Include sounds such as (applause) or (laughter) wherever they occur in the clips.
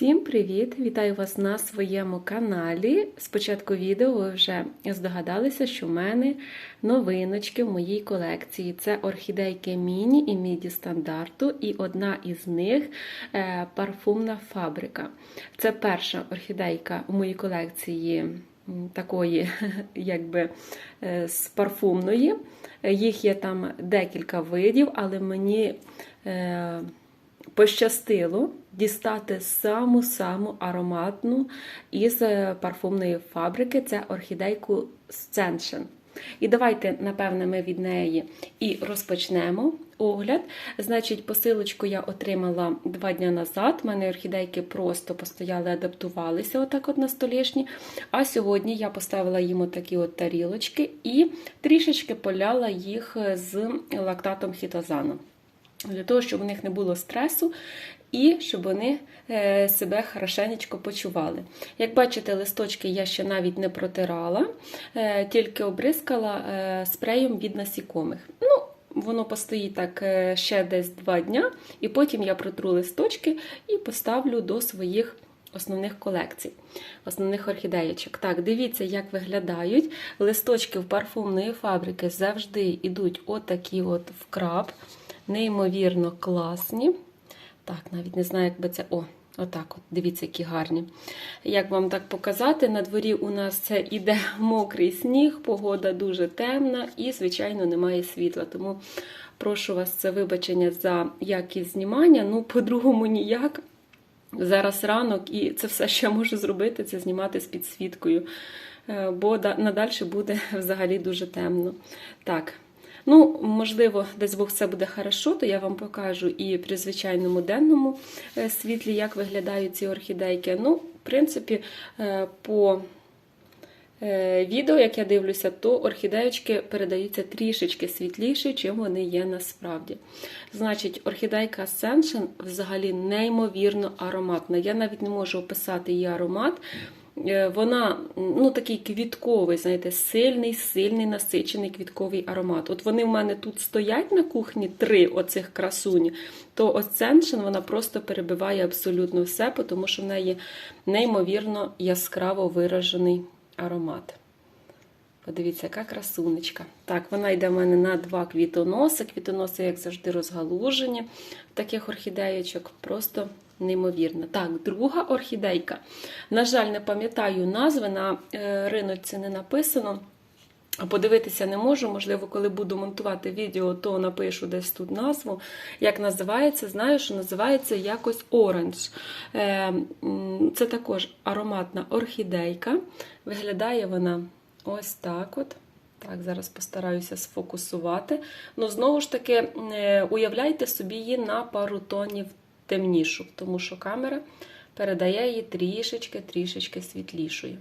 Всім привіт! Вітаю вас на своєму каналі. Спочатку відео ви вже здогадалися, що в мене новиночки в моїй колекції. Це орхідейки міні і міді стандарту, і одна із них е, парфумна фабрика. Це перша орхідейка у моїй колекції такої, (laughs) якби е, з парфумної. Їх є там декілька видів, але мені. Пощастило дістати саму-саму ароматну із е, парфумної фабрики це орхідейку Scension. І давайте, напевне, ми від неї і розпочнемо огляд. Значить, посилочку я отримала два дні назад. У мене орхідейки просто постояли, адаптувалися отак от на столішні. А сьогодні я поставила їм отакі от тарілочки і трішечки поляла їх з лактатом хітозану для того, щоб у них не було стресу і щоб вони е, себе хорошенечко почували. Як бачите, листочки я ще навіть не протирала, е, тільки обризкала е, спреєм від насікомих. Ну, Воно постоїть так ще десь два дня, і потім я протру листочки і поставлю до своїх основних колекцій, основних орхідеєчок. Так, дивіться, як виглядають. Листочки в парфумної фабрики завжди йдуть отакі от в краб неймовірно класні. Так, навіть не знаю, як би це. О, отак от, дивіться, які гарні. Як вам так показати, на дворі у нас це іде (laughs) мокрий сніг, погода дуже темна і, звичайно, немає світла. Тому прошу вас це вибачення за якість знімання. Ну, по-другому, ніяк. Зараз ранок, і це все, що я можу зробити, це знімати з підсвіткою. Е, бо надалі буде (laughs) взагалі дуже темно. Так. Ну, можливо, десь Бог все буде хорошо, то я вам покажу і при звичайному денному е, світлі, як виглядають ці орхідейки. Ну, в принципі, е, по е, відео, як я дивлюся, то орхідеєчки передаються трішечки світліші, чим вони є насправді. Значить, орхідейка Ascension взагалі неймовірно ароматна. Я навіть не можу описати її аромат. Е, вона ну, такий квітковий, знаєте, сильний, сильний насичений квітковий аромат. От вони в мене тут стоять на кухні три оцих красуні, то Ascension вона просто перебиває абсолютно все, тому що в неї неймовірно яскраво виражений аромат. Подивіться, яка красунечка. Так, вона йде в мене на два квітоноси. Квітоноси, як завжди, розгалужені таких орхідеєчок. Просто неймовірно. Так, друга орхідейка. На жаль, не пам'ятаю назви, на е, риночці не написано. Подивитися не можу, можливо, коли буду монтувати відео, то напишу десь тут назву. Як називається, знаю, що називається якось оранж. Е, це також ароматна орхідейка. Виглядає вона ось так от. Так, зараз постараюся сфокусувати. Ну, знову ж таки, е, уявляйте собі її на пару тонів темнішу, тому що камера передає її трішечки-трішечки світлішою.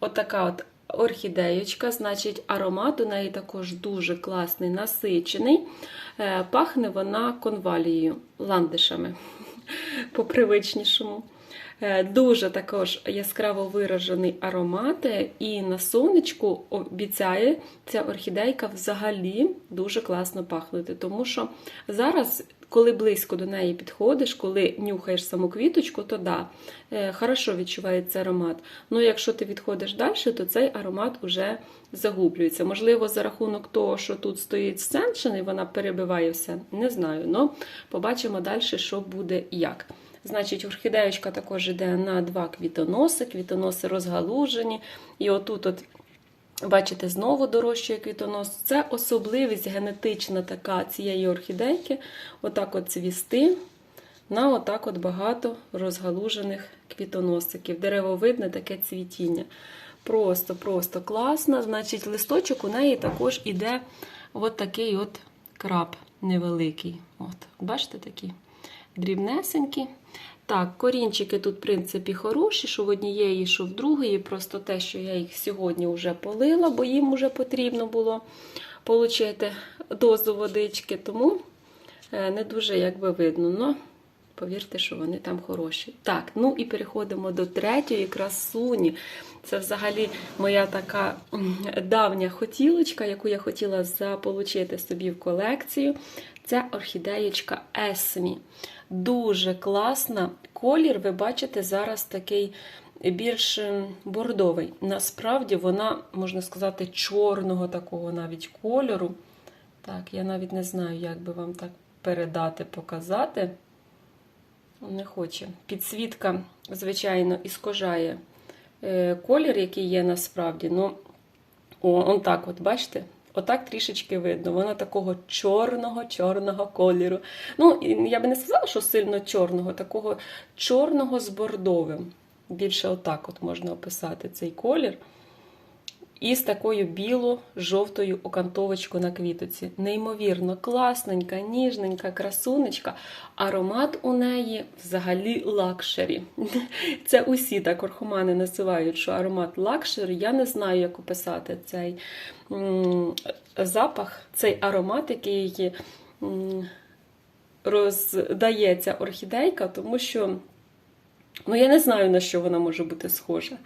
Отака от орхідеєчка, значить, аромат у неї також дуже класний, насичений. Е, пахне вона конвалією, ландишами (laughs) по привичнішому. Е, дуже також яскраво виражений аромат, і на сонечку обіцяє ця орхідейка взагалі дуже класно пахнути. Тому що зараз, коли близько до неї підходиш, коли нюхаєш саму квіточку, то да, е, хорошо відчувається аромат. Ну якщо ти відходиш далі, то цей аромат вже загублюється. Можливо, за рахунок того, що тут стоїть сценшин, і вона перебиває все, не знаю. Но побачимо далі, що буде як. Значить, орхідеєчка також йде на два квітоноси, квітоноси розгалужені. І отут, от, бачите, знову дорожчий квітонос. Це особливість генетична така цієї орхідейки. Отак от цвісти на отак от багато розгалужених квітоносиків. Деревовидне таке цвітіння. Просто-просто класно. Значить, листочок у неї також іде от такий от краб невеликий. От, Бачите такий? дрібнесенькі. Так, корінчики тут, в принципі, хороші, що в однієї, що в другої. Просто те, що я їх сьогодні вже полила, бо їм вже потрібно було отримати дозу водички, тому е, не дуже якби видно. Но повірте, що вони там хороші. Так, ну і переходимо до третьої красуні. Це взагалі моя така давня хотілочка, яку я хотіла заполучити собі в колекцію. Це орхідеєчка Есмі. Дуже класна. Колір, ви бачите, зараз такий більш ем, бордовий. Насправді вона, можна сказати, чорного такого навіть кольору. Так, я навіть не знаю, як би вам так передати, показати. Не хоче. Підсвітка, звичайно, іскожає е, колір, який є насправді. Ну, о, он так, от, бачите? Отак трішечки видно. Вона такого чорного-чорного кольору. Ну, я би не сказала, що сильно чорного, такого чорного з бордовим. Більше отак от можна описати цей колір. І з такою біло-жовтою окантовочкою на квітоці. Неймовірно, класненька, ніжненька, красунечка. Аромат у неї взагалі лакшері. (laughs) Це усі так орхомани називають, що аромат лакшері. Я не знаю, як описати цей запах, цей аромат, який роздається орхідейка, тому що ну, я не знаю, на що вона може бути схожа.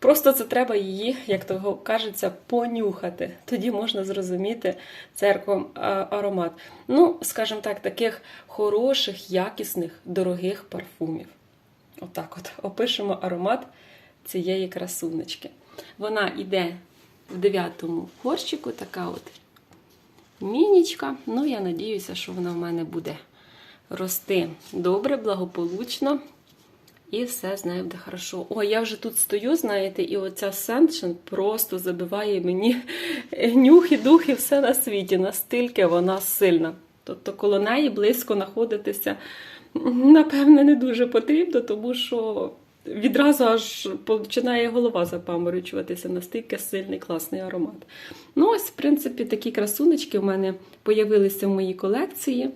Просто це треба її, як того кажеться, понюхати. Тоді можна зрозуміти церквом аромат. Ну, скажімо так, таких хороших, якісних, дорогих парфумів. Отак от опишемо аромат цієї красунечки. Вона йде в дев'ятому горщику, така от мінічка. Ну, я надіюся, що вона в мене буде рости добре, благополучно. І все з нею буде хорошо. О, я вже тут стою, знаєте, і оця сеншен просто забиває мені (laughs) нюх і дух і все на світі, настільки вона сильна. Тобто коло неї близько знаходитися, напевне, не дуже потрібно, тому що відразу аж починає голова запаморочуватися, настільки сильний класний аромат. Ну, ось, в принципі, такі красунечки в мене появилися в моїй колекції.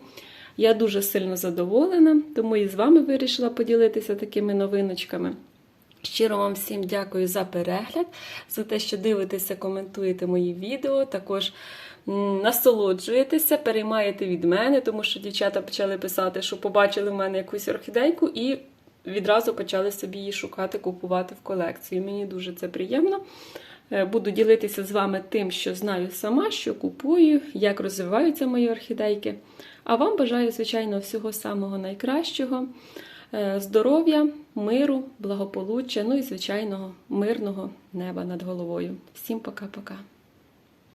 Я дуже сильно задоволена, тому і з вами вирішила поділитися такими новиночками. Щиро вам всім дякую за перегляд, за те, що дивитеся, коментуєте мої відео. Також насолоджуєтеся, переймаєте від мене, тому що дівчата почали писати, що побачили в мене якусь орхідейку і відразу почали собі її шукати, купувати в колекцію. Мені дуже це приємно. Буду ділитися з вами тим, що знаю сама, що купую, як розвиваються мої орхідейки. А вам бажаю, звичайно, всього самого найкращого, здоров'я, миру, благополуччя, ну і, звичайного, мирного неба над головою. Всім пока-пока.